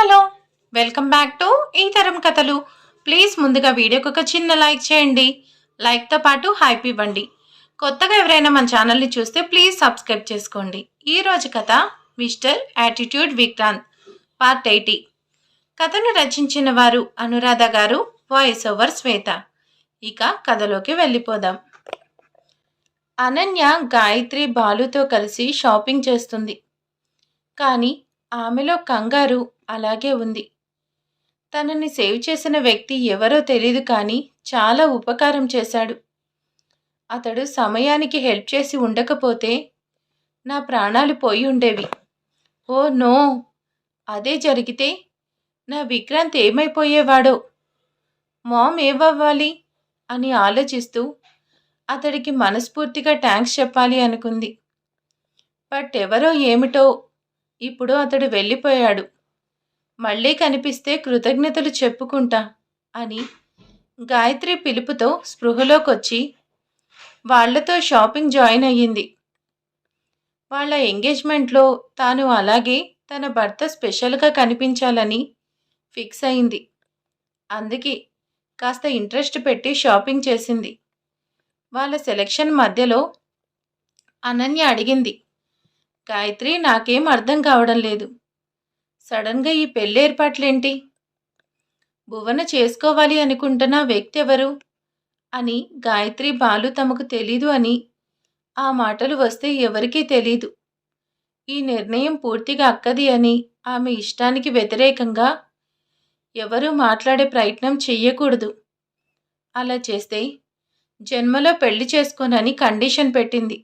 Hello welcome back to ఈ తరం కథలు. ప్లీజ్ ముందుగా వీడియోకి ఒక చిన్న లైక్ చేయండి. లైక్తో పాటు హైప్ ఇవ్వండి. కొత్తగా ఎవరైనా మన ఛానల్ని చూస్తే ప్లీజ్ సబ్స్క్రైబ్ చేసుకోండి. ఈ రోజు కథ mister attitude Vikrant part eighty. కథను రచించిన వారు అనురాధ గారు వాయిస్ ఓవర్ శ్వేత. ఇక కథలోకి వెళ్ళిపోదాం. అనన్య గాయత్రి బాలుతో కలిసి షాపింగ్ చేస్తుంది. కానీ ఆమెలో కంగారు అలాగే ఉంది. తనని సేవ్ చేసిన వ్యక్తి ఎవరో తెలియదు కానీ చాలా ఉపకారం చేశాడు. అతడు సమయానికి హెల్ప్ చేసి ఉండకపోతే నా ప్రాణాలు పోయి ఉండేవి. Oh no! అదే జరిగితే నా విక్రాంత్ ఏమైపోయేవాడో? మామ్ ఏమవ్వాలి అని ఆలోచిస్తూ అతడికి మనస్ఫూర్తిగా థ్యాంక్స్ చెప్పాలి అనుకుంది. బట్ ఎవరో ఏమిటో ఇప్పుడు అతడు వెళ్ళిపోయాడు. మళ్ళీ కనిపిస్తే కృతజ్ఞతలు చెప్పుకుంటా అని గాయత్రి పిలుపుతో స్పృహలోకొచ్చి వాళ్ళతో షాపింగ్ జాయిన్ అయ్యింది. వాళ్ళ ఎంగేజ్మెంట్లో తాను అలాగే తన భర్త స్పెషల్గా కనిపించాలని ఫిక్స్ అయింది. అందుకే కాస్త ఇంట్రెస్ట్ పెట్టి షాపింగ్ చేసింది. వాళ్ళ సెలెక్షన్ మధ్యలో అనన్య అడిగింది. గాయత్రి నాకేం అర్థం కావడం లేదు. సడన్గా ఈ పెళ్ళి ఏర్పాట్లేంటి భువన చేసుకోవాలి అనుకుంటున్న వ్యక్తి ఎవరు అని గాయత్రి బాలు తమకు తెలీదు అని ఆ మాటలు వస్తే ఎవరికీ తెలీదు. ఈ నిర్ణయం పూర్తిగా అక్కది అని ఆమె ఇష్టానికి వ్యతిరేకంగా ఎవరూ మాట్లాడే ప్రయత్నం చెయ్యకూడదు. అలా చేస్తే జన్మలో పెళ్ళి చేసుకోనని కండిషన్ పెట్టింది.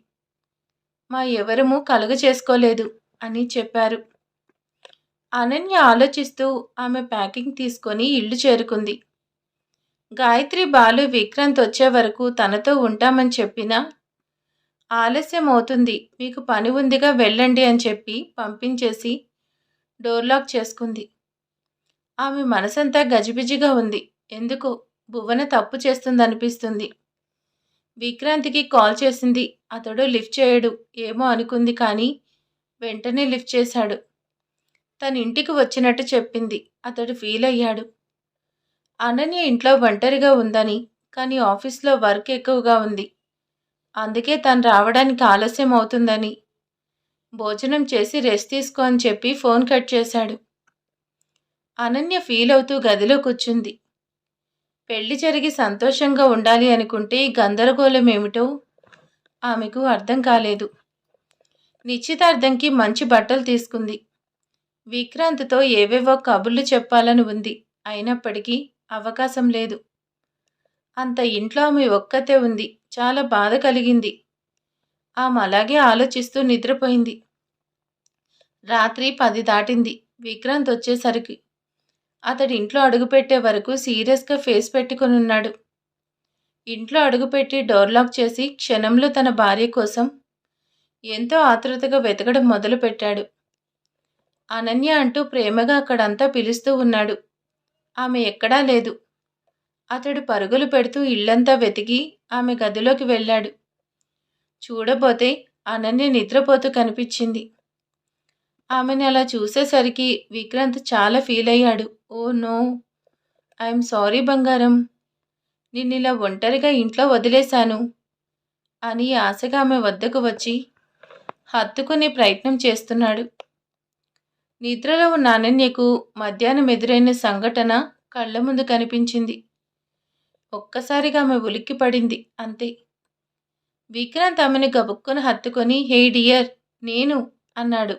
మా ఎవరము కలుగ చేసుకోలేదు అని చెప్పారు. అనన్య ఆలోచిస్తూ ఆమె ప్యాకింగ్ తీసుకొని ఇల్లు చేరుకుంది. గాయత్రి బాలు విక్రాంత్ వచ్చే వరకు తనతో ఉంటామని చెప్పినా ఆలస్యం అవుతుంది మీకు పని ఉందిగా వెళ్ళండి అని చెప్పి పంపించేసి డోర్ లాక్ చేసుకుంది. ఆమె మనసంతా గజిబిజిగా ఉంది. ఎందుకు? భువన తప్పు చేస్తుందనిపిస్తుంది. విక్రాంత్కి కాల్ చేసింది. అతడు లిఫ్ట్ చేయడు. ఏమో అనుకుంది కానీ వెంటనే లిఫ్ట్ చేశాడు. తన ఇంటికి వచ్చినట్టు చెప్పింది. అతడు ఫీల్ అయ్యాడు. అనన్య ఇంట్లో ఒంటరిగా ఉందని కానీ ఆఫీస్లో వర్క్ ఎక్కువగా ఉంది. అందుకే తను రావడానికి ఆలస్యం అవుతుందని. భోజనం చేసి రెస్ట్ తీసుకో అని చెప్పి ఫోన్ కట్ చేశాడు. అనన్య ఫీల్ అవుతూ గదిలో కూర్చుంది. పెళ్ళి జరిగి సంతోషంగా ఉండాలి అనుకుంటే గందరగోళం ఏమిటో ఆమెకు అర్థం కాలేదు. నిశ్చితార్థంకి మంచి బట్టలు తీసుకుంది. విక్రాంత్తో ఏవేవో కబుర్లు చెప్పాలని ఉంది. అయినప్పటికీ అవకాశం లేదు. అంత ఇంట్లో ఆమె ఒక్కతే ఉంది. చాలా బాధ కలిగింది. ఆమె అలాగే ఆలోచిస్తూ నిద్రపోయింది. రాత్రి పది దాటింది. విక్రాంత్ వచ్చేసరికి అతడి ఇంట్లో అడుగుపెట్టే వరకు సీరియస్గా ఫేస్ పెట్టుకుని ఉన్నాడు. ఇంట్లో అడుగుపెట్టి డోర్ లాక్ చేసి క్షణంలో తన భార్య కోసం ఎంతో ఆతృతగా వెతకడం మొదలుపెట్టాడు అనన్య అంటూ ప్రేమగా అక్కడంతా పిలుస్తూ ఉన్నాడు. ఆమె ఎక్కడా లేదు. అతడు పరుగులు పెడుతూ ఇళ్ళంతా వెతికి ఆమె గదిలోకి వెళ్ళాడు. చూడబోతే అనన్య నిద్రపోతూ కనిపించింది. ఆమెని అలా చూసేసరికి విక్రాంత్ చాలా ఫీల్ అయ్యాడు. Oh no. ఐఎమ్ సారీ బంగారం. నిన్నిలా ఒంటరిగా ఇంట్లో వదిలేశాను అని ఆశగా ఆమె వద్దకు వచ్చి హత్తుకునే ప్రయత్నం చేస్తున్నాడు. నిద్రలో ఉన్న అనన్యకు మధ్యాహ్నం ఎదురైన సంఘటన కళ్ళ ముందు కనిపించింది. ఒక్కసారిగా ఆమె ఉలిక్కి పడింది అంతే. విక్రాంత్ ఆమెను గబుక్కున హత్తుకొని హే డియర్ నేను అన్నాడు.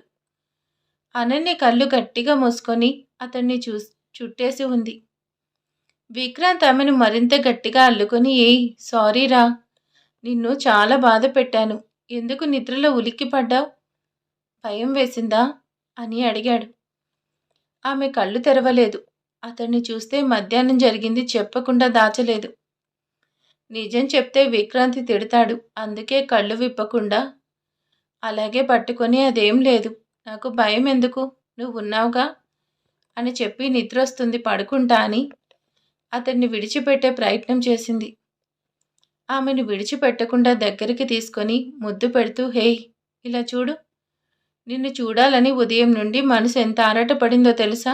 అనన్య కళ్ళు గట్టిగా మూసుకొని అతన్ని చూ చుట్టేసి ఉంది. విక్రాంత్ ఆమెను మరింత గట్టిగా అల్లుకొని ఏయ్ సారీరా నిన్ను చాలా బాధ పెట్టాను. ఎందుకు నిద్రలో ఉలిక్కి పడ్డావు? భయం వేసిందా? అని అడిగాడు. ఆమె కళ్ళు తెరవలేదు. అతన్ని చూస్తే మధ్యాహ్నం జరిగింది చెప్పకుండా దాచలేదు. నిజం చెప్తే విక్రాంతి తిడతాడు. అందుకే కళ్ళు విప్పకుండా అలాగే పట్టుకొని అదేం లేదు. నాకు భయం ఎందుకు నువ్వు ఉన్నావుగా అని చెప్పి నిద్ర వస్తుంది పడుకుంటా అని అతన్ని విడిచిపెట్టే ప్రయత్నం చేసింది. ఆమెను విడిచిపెట్టకుండా దగ్గరికి తీసుకొని ముద్దు పెడుతూ హేయ్ ఇలా చూడు. నిన్ను చూడాలని ఉదయం నుండి మనసు ఎంత ఆరాటపడిందో తెలుసా?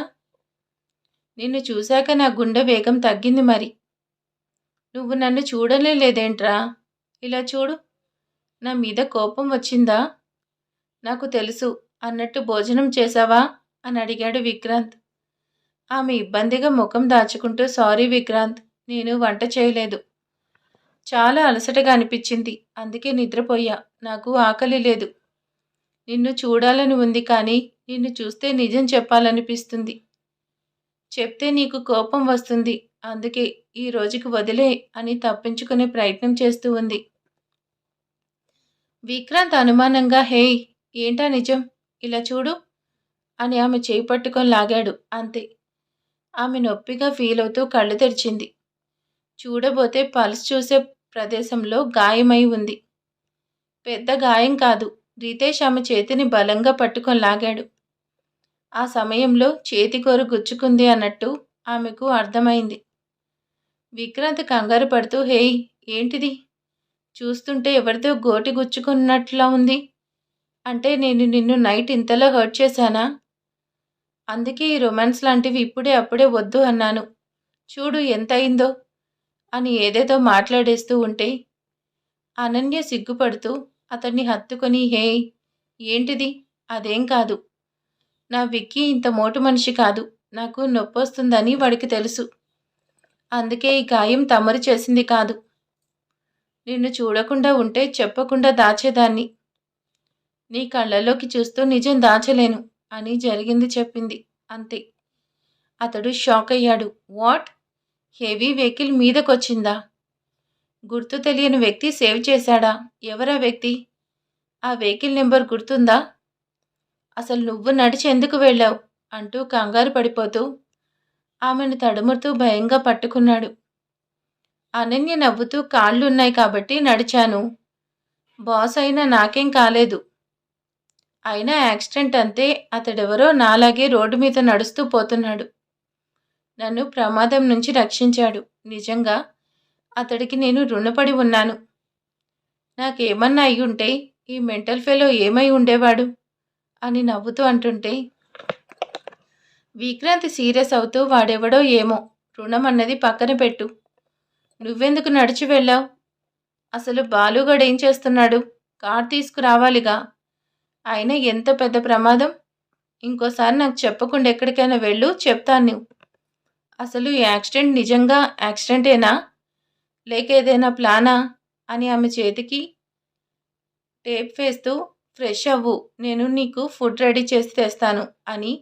నిన్ను చూశాక నా గుండె వేగం తగ్గింది మరి. నువ్వు నన్ను చూడలే లేదేంట్రా? ఇలా చూడు. నా మీద కోపం వచ్చిందా? నాకు తెలుసు. అన్నట్టు భోజనం చేశావా? అని అడిగాడు విక్రాంత్. ఆమె ఇబ్బందిగా ముఖం దాచుకుంటూ సారీ విక్రాంత్ నేను వంట చేయలేదు. చాలా అలసటగా అనిపించింది. అందుకే నిద్రపోయా. నాకు ఆకలి లేదు. నిన్ను చూడాలని ఉంది కానీ నిన్ను చూస్తే నిజం చెప్పాలనిపిస్తుంది. చెప్తే నీకు కోపం వస్తుంది. అందుకే ఈ రోజుకి వదిలే అని తప్పించుకునే ప్రయత్నం చేస్తూ ఉంది. విక్రాంత్ అనుమానంగా హేయ్ ఏంటా నిజం? ఇలా చూడు అని ఆమె చేయి పట్టుకొని లాగాడు. అంతే. ఆమె నొప్పిగా ఫీల్ అవుతూ కళ్ళు తెరిచింది. చూడబోతే పల్స్ చూసే ప్రదేశంలో గాయమై ఉంది. పెద్ద గాయం కాదు. రితేష్ ఆమె చేతిని బలంగా పట్టుకొని లాగాడు. ఆ సమయంలో చేతికోరు గుచ్చుకుంది అన్నట్టు ఆమెకు అర్థమైంది. విక్రాంత్ కంగారు పడుతూ హేయ్ ఏంటిది? చూస్తుంటే ఎవరితో గోటి గుచ్చుకున్నట్లా ఉంది. అంటే నేను నిన్ను నైట్ ఇంతలో హర్ట్ చేశానా? అందుకే ఈ రొమాన్స్ లాంటివి ఇప్పుడే అప్పుడే వద్దు అన్నాను. చూడు ఎంత అయిందో అని ఏదేదో మాట్లాడేస్తూ ఉంటే అనన్య సిగ్గుపడుతూ అతన్ని హత్తుకొని హే ఏంటిది? అదేం కాదు. నా విక్కీ ఇంత మోటు మనిషి కాదు. నాకు నొప్పి వస్తుందని వాడికి తెలుసు. అందుకే ఈ గాయం తమరు చేసింది కాదు. నిన్ను చూడకుండా ఉంటే చెప్పకుండా దాచేదాన్ని. నీ కళ్ళలోకి చూస్తూ నిజం దాచలేను అని జరిగింది చెప్పింది. అంతే. అతడు షాక్ అయ్యాడు. వాట్? హెవీ వెహికల్ మీదకొచ్చిందా? గుర్తు తెలియని వ్యక్తి సేవ్ చేశాడా? ఎవరా వ్యక్తి? ఆ వెహికల్ నెంబర్ గుర్తుందా? అసలు నువ్వు నడిచి ఎందుకు వెళ్ళావు? అంటూ కంగారు పడిపోతూ ఆమెను తడుముతూ భయంగా పట్టుకున్నాడు. అనన్య నవ్వుతూ కాళ్ళున్నాయి కాబట్టి నడిచాను. బాస్ అయినా నాకేం కాలేదు. అయినా యాక్సిడెంట్ అంతే. అతడెవరో నాలాగే రోడ్డు మీద నడుస్తూ పోతున్నాడు. నన్ను ప్రమాదం నుంచి రక్షించాడు. నిజంగా అతడికి నేను రుణపడి ఉన్నాను. నాకేమన్నా అయి ఉంటే ఈ మెంటల్ ఫెలో ఏమై ఉండేవాడు? అని నవ్వుతూ అంటుంటే విక్రాంతి సీరియస్ అవుతూ వాడెవడో ఏమో రుణం అన్నది పక్కన పెట్టు. నువ్వెందుకు నడిచి వెళ్ళావు? అసలు బాలుగాడు ఏం చేస్తున్నాడు? కార్ తీసుకురావాలిగా. అయినా ఎంత పెద్ద ప్రమాదం? ఇంకోసారి నాకు చెప్పకుండా ఎక్కడికైనా వెళ్ళు చెప్తాను నువ్వు అసలు ఈ యాక్సిడెంట్ నిజంగా యాక్సిడెంటేనా? లేక ఏదైనా ప్లానా? అని ఆమె చేతికి టేప్ వేస్తూ ఫ్రెష్ అవ్వు నేను నీకు ఫుడ్ రెడీ చేసి తెస్తాను అని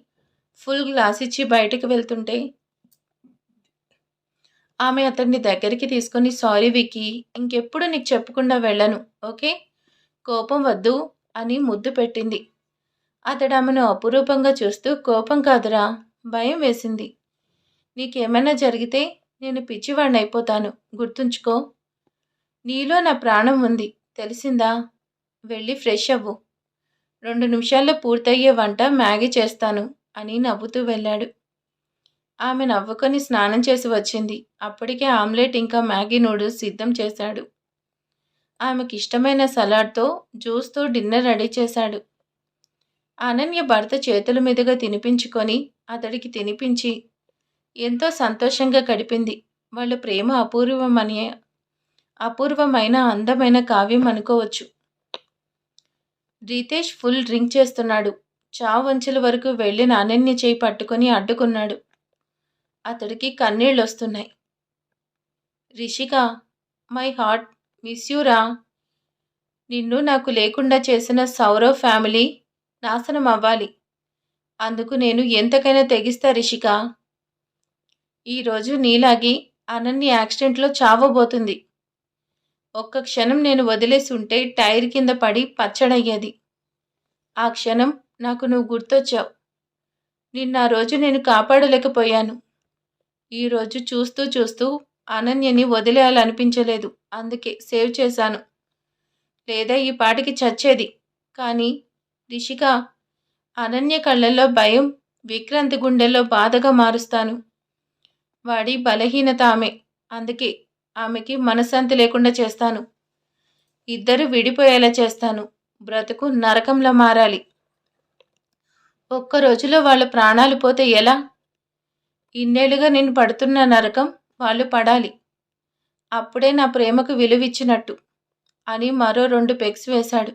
ఫుల్ గ్లాస్ ఇచ్చి బయటకు వెళ్తుంటే ఆమె అతన్ని దగ్గరికి తీసుకొని సారీ వికి ఇంకెప్పుడు నీకు చెప్పకుండా వెళ్ళను ఓకే? కోపం వద్దు అని ముద్దు పెట్టింది. అతడు ఆమెను అపురూపంగా చూస్తూ కోపం కాదురా భయం వేసింది. నీకేమైనా జరిగితే నేను పిచ్చివాడిని అయిపోతాను గుర్తుంచుకో. నీలో నా ప్రాణం ఉంది తెలిసిందా? వెళ్ళి ఫ్రెష్ అవ్వు. రెండు నిమిషాల్లో పూర్తయ్యే వంట మ్యాగీ చేస్తాను అని నవ్వుతూ వెళ్ళాడు. ఆమె నవ్వుకొని స్నానం చేసి వచ్చింది. అప్పటికే ఆమ్లెట్ ఇంకా మ్యాగీ నూడిల్స్ సిద్ధం చేశాడు. ఆమెకి ఇష్టమైన సలాడ్తో జ్యూస్తో డిన్నర్ రెడీ చేశాడు. అనన్య భర్త చేతుల మీదుగా తినిపించుకొని అతడికి తినిపించి ఎంతో సంతోషంగా గడిపింది. వాళ్ళ ప్రేమ అపూర్వమని అపూర్వమైన అందమైన కావ్యం అనుకోవచ్చు. రీతేష్ ఫుల్ డ్రింక్ చేస్తున్నాడు. చావంచుల వరకు వెళ్ళిన అనన్య చేయి పట్టుకొని అడ్డుకున్నాడు. అతడికి కన్నీళ్ళు వస్తున్నాయి రిషిక మై హార్ట్ మిస్ యూరా నిన్ను నాకు లేకుండా చేసిన సౌరవ్ ఫ్యామిలీ నాశనం అవ్వాలి. అందుకు నేను ఎంతకైనా తెగిస్తా రిషిక. ఈరోజు నీలాగి అనన్య యాక్సిడెంట్లో చావబోతుంది. ఒక్క క్షణం నేను వదిలేసి ఉంటే టైర్ కింద పడి పచ్చడయ్యేది. ఆ క్షణం నాకు నువ్వు గుర్తొచ్చావు. నిన్న ఆ రోజు నేను కాపాడలేకపోయాను. ఈరోజు చూస్తూ చూస్తూ అనన్యని వదిలేయాలనిపించలేదు. అందుకే సేవ్ చేశాను. లేదా ఈ పాటికి చచ్చేది. కానీ రిషిక అనన్య కళ్ళల్లో భయం విక్రాంతి గుండెల్లో బాధగా మారుస్తాను. వాడి బలహీనత ఆమె. అందుకే ఆమెకి మనశ్శాంతి లేకుండా చేస్తాను. ఇద్దరు విడిపోయేలా చేస్తాను. బ్రతుకు నరకంలా మారాలి. ఒక్క రోజులో వాళ్ళ ప్రాణాలు పోతే ఎలా? ఇన్నేళ్ళుగా నేను పడుతున్న నరకం వాళ్ళు పడాలి. అప్పుడే నా ప్రేమకు విలువిచ్చినట్టు అని మరో రెండు పెగ్స్ వేశాడు.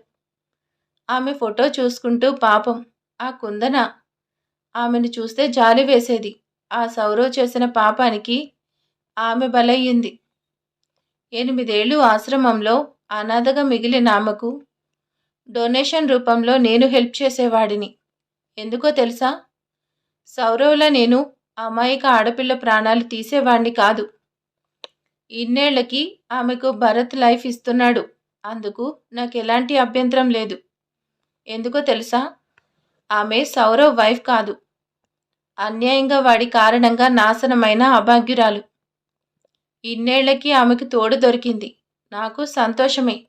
ఆమె ఫోటో చూసుకుంటూ పాపం ఆ కుందన ఆమెను చూస్తే జాలి వేసేది. ఆ సౌరవ్ చేసిన పాపానికి ఆమె బలయ్యింది. ఎనిమిదేళ్ళు ఆశ్రమంలో అనాథగా మిగిలిన ఆమెకు డొనేషన్ రూపంలో నేను హెల్ప్ చేసేవాడిని. ఎందుకో తెలుసా? సౌరవ్లా నేను అమాయక ఆడపిల్ల ప్రాణాలు తీసేవాణ్ణి కాదు. ఇన్నేళ్ళకి ఆమెకు భరత్ లైఫ్ ఇస్తున్నాడు. అందుకు నాకు ఎలాంటి అభ్యంతరం లేదు. ఎందుకో తెలుసా? ఆమె సౌరవ్ వైఫ్ కాదు. అన్యాయంగా వాడి కారణంగా నాశనమైన అభాగ్యురాలు. ఇన్నేళ్ళకి ఆమెకు తోడు దొరికింది. నాకు సంతోషమే.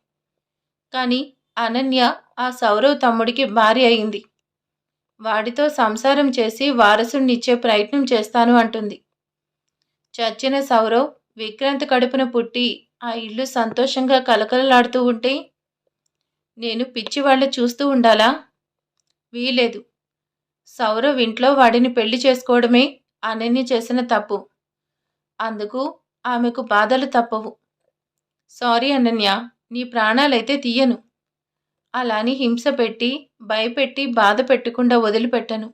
కానీ అనన్య ఆ సౌరవ్ తమ్ముడికి భార్య అయింది. వాడితో సంసారం చేసి వారసుడినిచ్చే ప్రయత్నం చేస్తాను అంటుంది. చచ్చిన సౌరవ్ విక్రాంత్ కడుపున పుట్టి ఆ ఇల్లు సంతోషంగా కలకలలాడుతూ ఉంటే నేను పిచ్చివాళ్ళు చూస్తూ ఉండాలా? వీలేదు సౌరవ్ ఇంట్లో వాడిని పెళ్ళి చేసుకోవడమే అనన్య చేసిన తప్పు. అందుకు ఆమెకు బాధలు తప్పవు. సారీ అనన్య నీ ప్రాణాలైతే తీయను. అలాని హింస పెట్టి భయపెట్టి బాధ పెట్టకుండా వదిలిపెట్టను.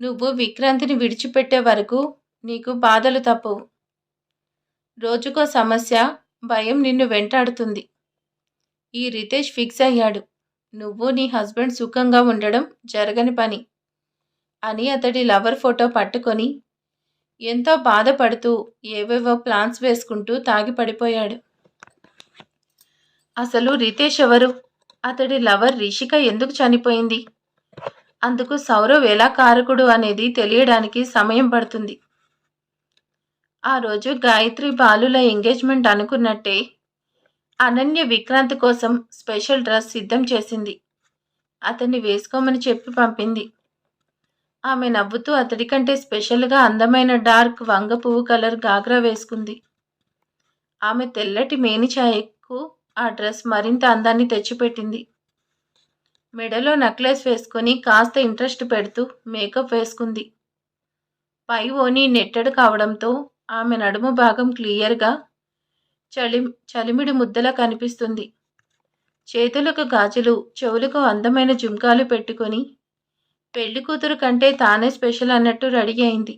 నువ్వు విక్రాంతిని విడిచిపెట్టే వరకు నీకు బాధలు తప్పవు. రోజుకో సమస్య భయం నిన్ను వెంటాడుతుంది. ఈ రితేష్ ఫిక్స్ అయ్యాడు. నువ్వు నీ హస్బెండ్ సుఖంగా ఉండడం జరగని పని అని అతడి లవర్ ఫోటో పట్టుకొని ఎంతో బాధపడుతూ ఏవేవో ప్లాన్స్ వేసుకుంటూ తాగి పడిపోయాడు. అసలు రితేష్ ఎవరు? అతడి లవర్ రిషిక ఎందుకు చనిపోయింది? అందుకు సౌరవ్ ఎలా కారకుడు అనేది తెలియడానికి సమయం పడుతుంది. ఆ రోజు గాయత్రి బాలుల ఎంగేజ్మెంట్ అనుకున్నట్టే అనన్య విక్రాంత్ కోసం స్పెషల్ డ్రెస్ సిద్ధం చేసింది. అతన్ని వేసుకోమని చెప్పి పంపింది. ఆమె నవ్వుతూ అతడి కంటే స్పెషల్గా అందమైన డార్క్ వంగ పువ్వు కలర్ గాగ్రా వేసుకుంది. ఆమె తెల్లటి మేనిఛాయకు ఆ డ్రెస్ మరింత అందాన్ని తెచ్చిపెట్టింది. మెడలో నెక్లెస్ వేసుకొని కాస్త ఇంట్రెస్ట్ పెడుతూ మేకప్ వేసుకుంది. పై ఓని నెట్టడు కావడంతో ఆమె నడుము భాగం క్లియర్గా చలి చలిమిడి ముద్దలా కనిపిస్తుంది. చేతులకు గాజులు చెవులకు అందమైన జుంకాలు పెట్టుకొని పెళ్ళి కూతురు కంటే తానే స్పెషల్ అన్నట్టు రెడీ అయింది.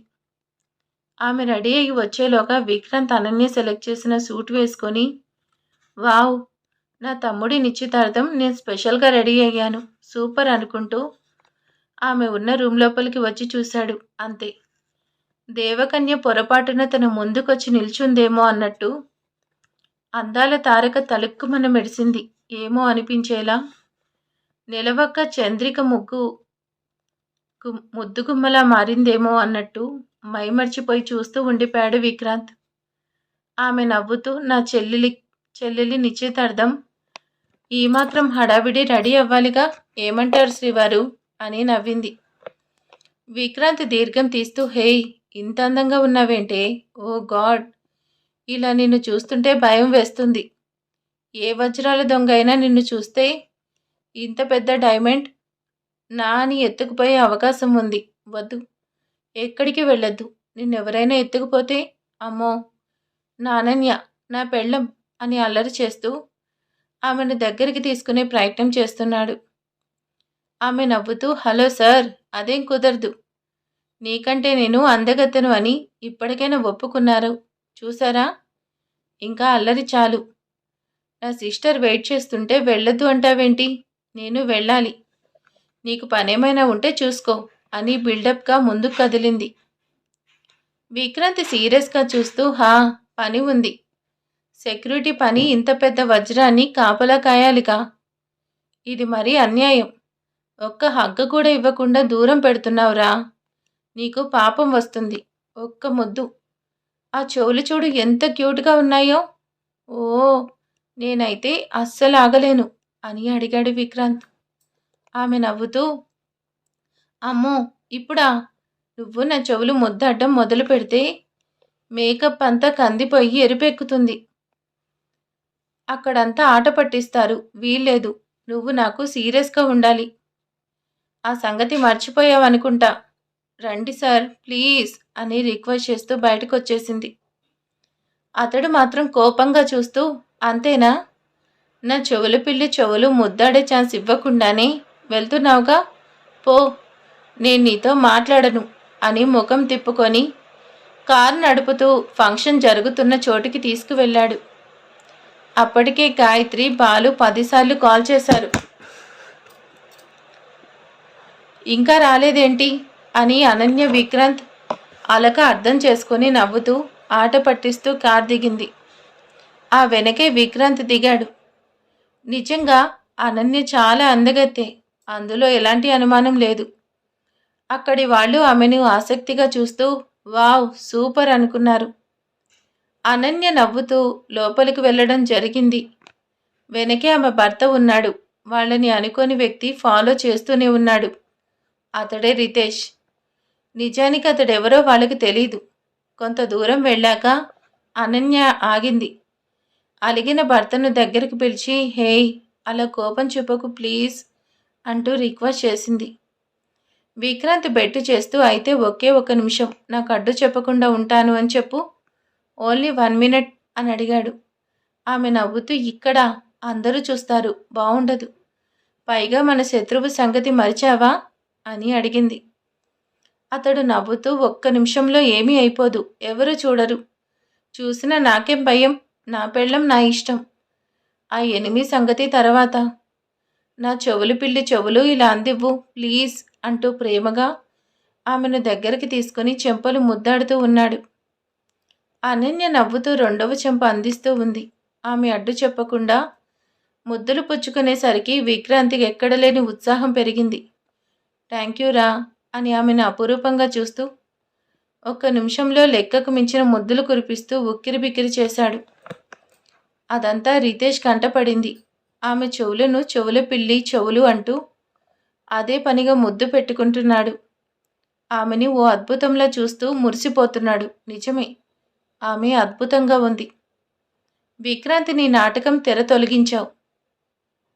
ఆమె రెడీ అయ్యి వచ్చేలోగా విక్రాంత్ అనన్య సెలెక్ట్ చేసిన సూట్ వేసుకొని వావ్ నా తమ్ముడి నిశ్చితార్థం నేను స్పెషల్గా రెడీ అయ్యాను. సూపర్ అనుకుంటూ ఆమె ఉన్న రూమ్ లోపలికి వచ్చి చూశాడు. అంతే. దేవకన్య పొరపాటున తన ముందుకొచ్చి నిల్చుందేమో అన్నట్టు అందాల తారక తలుక్కుమన మెడిసింది. ఏమో అనిపించేలా. నిలవక్క చంద్రిక ముగ్గు ముద్దుగుమ్మలా మారిందేమో అన్నట్టు మైమర్చిపోయి చూస్తూ ఉండిపోయాడు విక్రాంత్. ఆమె నవ్వుతూ నా చెల్లెలి చెల్లెలి నిశ్చితార్థం. ఈ మాత్రం హడావిడి రెడీ అవ్వాలిగా. ఏమంటారు శ్రీవారు? అని నవ్వింది. విక్రాంత్ దీర్ఘం తీస్తూ హేయ్ ఇంత అందంగా ఉన్నావేంటే? ఓ గాడ్! ఇలా నిన్ను చూస్తుంటే భయం వేస్తుంది. ఏ వజ్రాల దొంగ అయినా నిన్ను చూస్తే ఇంత పెద్ద డైమండ్ నా అని ఎత్తుకుపోయే అవకాశం ఉంది. వద్దు. ఎక్కడికి వెళ్ళొద్దు. నిన్నెవరైనా ఎత్తుకుపోతే అమ్మో! నా అనన్య నా పెళ్ళం అని అల్లరి చేస్తూ ఆమెను దగ్గరికి తీసుకునే ప్రయత్నం చేస్తున్నాడు. ఆమె నవ్వుతూ హలో సార్ అదేం కుదరదు. నీకంటే నేను అందగత్తెను అని ఇప్పటికైనా ఒప్పుకున్నారు. చూసారా? ఇంకా అల్లరి చాలు. నా సిస్టర్ వెయిట్ చేస్తుంటే వెళ్ళొద్దు అంటావేంటి? నేను వెళ్ళాలి. నీకు పనేమైనా ఉంటే చూసుకో అని బిల్డప్గా ముందుకు కదిలింది. విక్రాంతి సీరియస్గా చూస్తూ హా పని ఉంది. సెక్యూరిటీ పని ఇంత పెద్ద వజ్రాన్ని కాపలా కాయాలిగా? ఇది మరీ అన్యాయం. ఒక్క హగ్గ కూడా ఇవ్వకుండా దూరం పెడుతున్నావురా. నీకు పాపం వస్తుంది. ఒక్క ముద్దు. ఆ చెవులు చూడు ఎంత క్యూట్గా ఉన్నాయో. ఓ నేనైతే అస్సలు ఆగలేను అని అడిగాడు విక్రాంత్. ఆమె నవ్వుతూ అమ్మో ఇప్పుడా? నువ్వు నా చెవులు ముద్దడ్డం మొదలు పెడితే మేకప్ అంతా కందిపోయి ఎరుపెక్కుతుంది. అక్కడంతా ఆట పట్టిస్తారు. వీల్లేదు. నువ్వు నాకు సీరియస్గా ఉండాలి. ఆ సంగతి మర్చిపోయావనుకుంటా. రండి సార్ ప్లీజ్ అని రిక్వెస్ట్ చేస్తూ బయటకు వచ్చేసింది అతడు మాత్రం కోపంగా చూస్తూ అంతేనా? నా చెవులు పిల్లి చెవులు ముద్దాడే ఛాన్స్ ఇవ్వకుండానే వెళ్తున్నావుగా? పో నేను నీతో మాట్లాడను అని ముఖం తిప్పుకొని కారు నడుపుతూ ఫంక్షన్ జరుగుతున్న చోటుకి తీసుకువెళ్ళాడు. అప్పటికే గాయత్రి బాలు పదిసార్లు కాల్ చేశారు. ఇంకా రాలేదేంటి? అని అనన్య విక్రాంత్ అలక అర్థం చేసుకొని నవ్వుతూ ఆట పట్టిస్తూ కార్ దిగింది. ఆ వెనకే విక్రాంత్ దిగాడు. నిజంగా అనన్య చాలా అందగత్తే. అందులో ఎలాంటి అనుమానం లేదు. అక్కడి వాళ్ళు ఆమెను ఆసక్తిగా చూస్తూ వావ్ సూపర్ అనుకున్నారు. అనన్య నవ్వుతూ లోపలికి వెళ్ళడం జరిగింది. వెనకే ఆమె భర్త ఉన్నాడు. వాళ్ళని అనుకోని వ్యక్తి ఫాలో చేస్తూనే ఉన్నాడు. అతడే రితేష్. నిజానికి అతడెవరో వాళ్ళకి తెలీదు. కొంత దూరం వెళ్ళాక అనన్య ఆగింది. అలిగిన భర్తను దగ్గరికి పిలిచి హేయ్ అలా కోపం చూపకు ప్లీజ్ అంటూ రిక్వెస్ట్ చేసింది. విక్రాంత్ బెట్టు చేస్తూ అయితే ఒకే ఒక నిమిషం. నాకు అడ్డు చెప్పకుండా ఉంటాను అని చెప్పు. ఓన్లీ వన్ మినిట్ అని అడిగాడు. ఆమె నవ్వుతూ ఇక్కడ అందరూ చూస్తారు బాగుండదు పైగా మన శత్రువు సంగతి మరిచావా? అని అడిగింది. అతడు నవ్వుతూ ఒక్క నిమిషంలో ఏమీ అయిపోదు ఎవరు చూడరు. చూసిన నాకేం భయం నా పెళ్ళం నా ఇష్టం. ఆ ఎనిమి సంగతి తర్వాత. నా చెవులు పిల్లి చెవులు ఇలా అందివ్వు ప్లీజ్ అంటూ ప్రేమగా ఆమెను దగ్గరికి తీసుకుని చెంపలు ముద్దాడుతూ ఉన్నాడు. అనన్య నవ్వుతూ రెండవ చెంప అందిస్తూ ఉంది. ఆమె అడ్డు చెప్పకుండా ముద్దులు పుచ్చుకునేసరికి విక్రాంతికి ఎక్కడలేని ఉత్సాహం పెరిగింది. థ్యాంక్ యూ రా అని ఆమెను అపురూపంగా చూస్తూ ఒక్క నిమిషంలో లెక్కకు మించిన ముద్దులు కురిపిస్తూ ఉక్కిరి బిక్కిరి చేశాడు. అదంతా రితేష్ కంటపడింది. ఆమె చెవులను చెవుల పిల్లి చెవులు అంటూ అదే పనిగా ముద్దు పెట్టుకుంటున్నాడు. ఆమెని ఓ అద్భుతంలా చూస్తూ మురిసిపోతున్నాడు. నిజమే ఆమె అద్భుతంగా ఉంది. విక్రాంతి నీ నాటకం తెర తొలగించావు.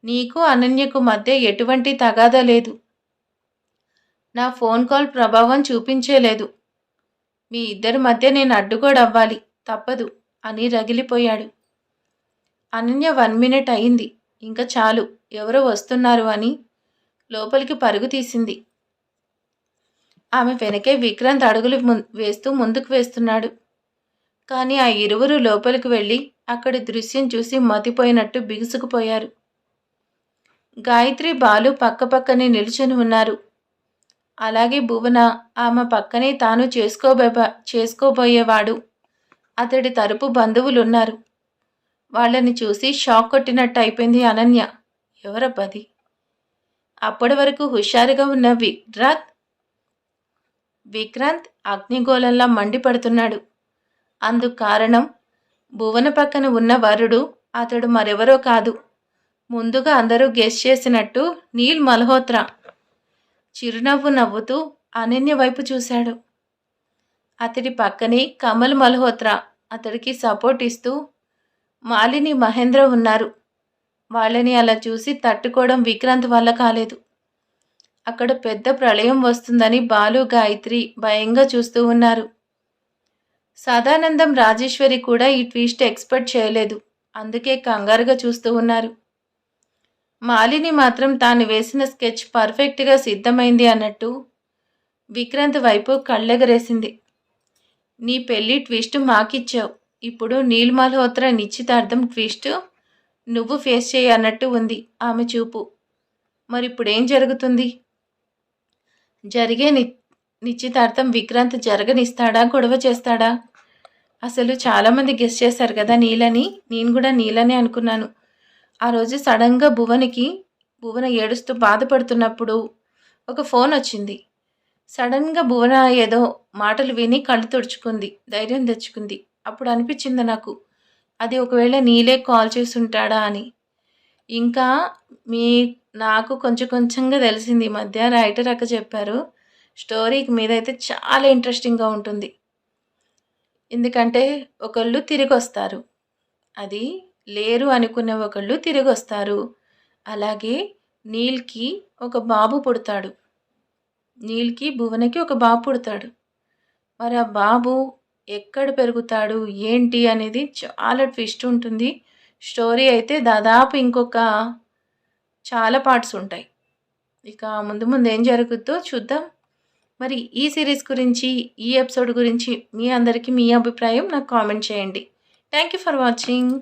నీకు అనన్యకు మధ్య ఎటువంటి తగాదా లేదు. నా ఫోన్ కాల్ ప్రభావం చూపించేలేదు మీ ఇద్దరి మధ్య నేను అడ్డుగోడవ్వాలి తప్పదు అని రగిలిపోయాడు. అనన్య వన్ మినిట్ అయింది. ఇంకా చాలు ఎవరో వస్తున్నారు అని లోపలికి పరుగు తీసింది. ఆమె వెనకే విక్రాంత్ అడుగులు వేస్తూ ముందుకు వేస్తున్నాడు. కానీ ఆ ఇరువురు లోపలికి వెళ్ళి అక్కడి దృశ్యం చూసి మతిపోయినట్టు బిగుసుకుపోయారు. గాయత్రి బాలు పక్కపక్కనే నిలుచుని ఉన్నారు. అలాగే భువన ఆమె పక్కనే తాను చేసుకోబో చేసుకోబోయేవాడు. అతడి తరపు బంధువులున్నారు. వాళ్ళని చూసి షాక్ కొట్టినట్టు అయిపోయింది అనన్య. ఎవరబ్బది అప్పటి వరకు హుషారుగా ఉన్న విక్రాంత్? విక్రాంత్ అగ్నిగోళంలా మండిపడుతున్నాడు. అందుకు కారణం భువన పక్కన ఉన్న వరుడు అతడు మరెవరో కాదు. ముందుగా అందరూ గెస్ చేసినట్టు నీల్ మల్హోత్రా చిరునవ్వు నవ్వుతూ అనన్య వైపు చూశాడు. అతడి పక్కనే కమల్ మల్హోత్రా అతడికి సపోర్ట్ ఇస్తూ మాలిని మహేంద్ర ఉన్నారు. వాళ్ళని అలా చూసి తట్టుకోవడం విక్రాంత్ వల్ల కాలేదు. అక్కడ పెద్ద ప్రళయం వస్తుందని బాలు గాయత్రి భయంగా చూస్తూ ఉన్నారు. సదానందం రాజేశ్వరి కూడా ఈ ట్విస్ట్ ఎక్స్పెక్ట్ చేయలేదు. అందుకే కంగారుగా చూస్తూ ఉన్నారు. మాలిని మాత్రం తాను వేసిన స్కెచ్ పర్ఫెక్ట్గా సిద్ధమైంది అన్నట్టు విక్రాంత్ వైపు కళ్ళెగరేసింది. నీ పెళ్ళి ట్విస్ట్ మాకిచ్చావు. ఇప్పుడు నీల్ మల్హోత్రా నిశ్చితార్థం ట్విస్ట్ నువ్వు ఫేస్ చేయన్నట్టు ఉంది ఆమె చూపు. మరి ఇప్పుడేం జరుగుతుంది? జరిగే ని నిశ్చితార్థం విక్రాంత్ జరగనిస్తాడా? గొడవ చేస్తాడా? అసలు చాలామంది గెస్ట్ చేశారు కదా నీలని? నేను కూడా నీలనే అనుకున్నాను. ఆ రోజు సడన్గా భువనికి భువన ఏడుస్తూ బాధపడుతున్నప్పుడు ఒక ఫోన్ వచ్చింది. సడన్గా భువన ఏదో మాటలు విని కళ్ళు తుడుచుకుంది ధైర్యం తెచ్చుకుంది. అప్పుడు అనిపించింది నాకు అది ఒకవేళ నీలే కాల్ చేసి ఉంటాడా అని. ఇంకా మీ నాకు కొంచెం కొంచెంగా తెలిసింది. ఈ మధ్య రైటర్ అక్క చెప్పారు స్టోరీకి మీద అయితే చాలా ఇంట్రెస్టింగ్గా ఉంటుంది. ఎందుకంటే ఒకళ్ళు తిరిగి వస్తారు అది లేరు అనుకునే ఒకళ్ళు తిరిగి వస్తారు అలాగే నీల్కి ఒక బాబు పుడతాడు. నీల్కి భువనకి ఒక బాబు పుడతాడు. మరి ఆ బాబు ఎక్కడ పెరుగుతాడు? ఏంటి? అనేది చాలా ట్విస్ట్ ఉంటుంది. స్టోరీ అయితే దాదాపు ఇంకొక చాలా పార్ట్స్ ఉంటాయి. ఇక ముందు ముందు ఏం జరుగుద్దో చూద్దాం. మరి ఈ సిరీస్ గురించి ఈ ఎపిసోడ్ గురించి మీ అందరికీ మీ అభిప్రాయం నాకు కామెంట్ చేయండి. Thank you for watching.